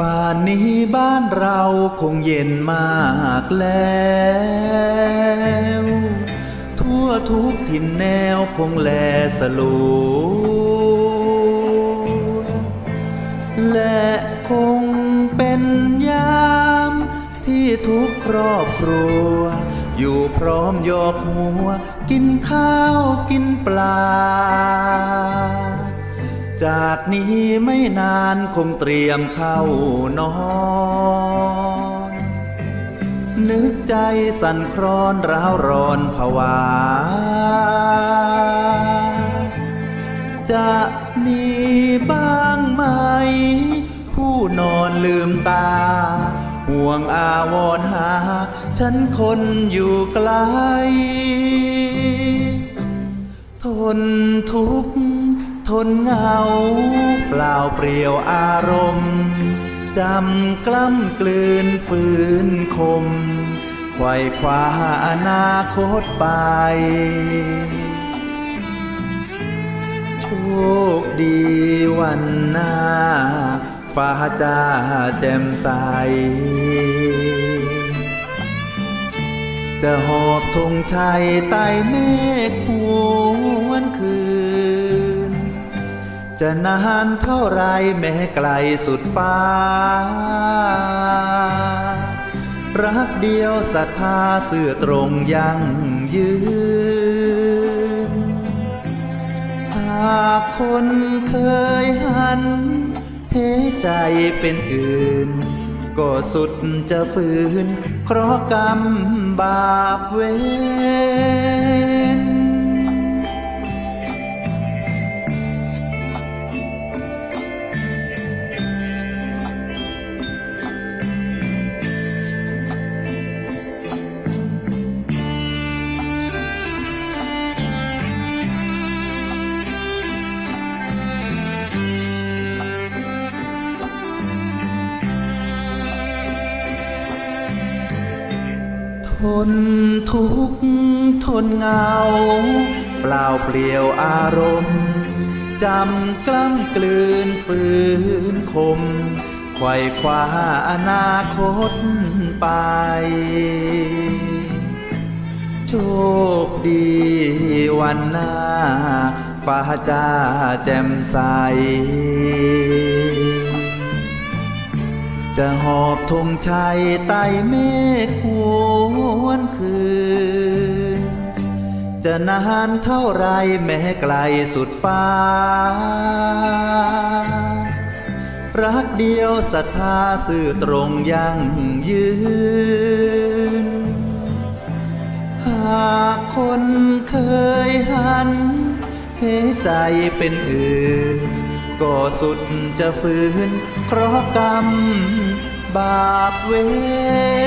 ป่านนี้บ้านเราคงเย็นมากแล้ว ทั่วทุกถิ่นแนวคงแลสลูและคงเป็นยาม ที่ทุกครอบครัว อยู่พร้อมยอกหัว กินข้าวกินปลา จากนี้ไม่นานคงเตรียมเข้านอนนึกใจสั่นครอนร้าวร้อนผวา จะมีบ้างไหม ผู้นอนลืมตา ห่วงอาวรหา ฉันคนอยู่ไกล ทนทุกข์ ทนเหงา เปล่าเปลี่ยวอารมณ์จำกล้ำกลืนฝืนคมไขว่คว้าอนาคตไป โชคดีวันหน้า ฟ้าจ้าแจ่มใส จะหอบธงชัยไต่เมฆหวนคืน จะนานเท่าไรแม้ไกลสุดฟ้า รักเดียวศรัทธาเสื่อตรงยังยืน หากคนเคยหันเหใจเป็นอื่น ก็สุดจะฝืน เคราะห์กรรมบาปเวร ทนทุกข์ทนเงา เปล่าเปลี่ยวอารมณ์ จำกล้ำกลืนฝืนคมไขว่คว้าอนาคตไป โชคดีวันหน้า ฟ้าจ้าแจ่มใส จะหอบธงชัยไต่เมฆหวนคืน จะนานเท่าไรแม้ไกลสุดฟ้า รักเดียวศรัทธาสื่อตรงยั่งยืน หากคนเคยหัน เหใจเป็นอื่น ก็สุดจะฝืนเพราะกรรมบาปเวร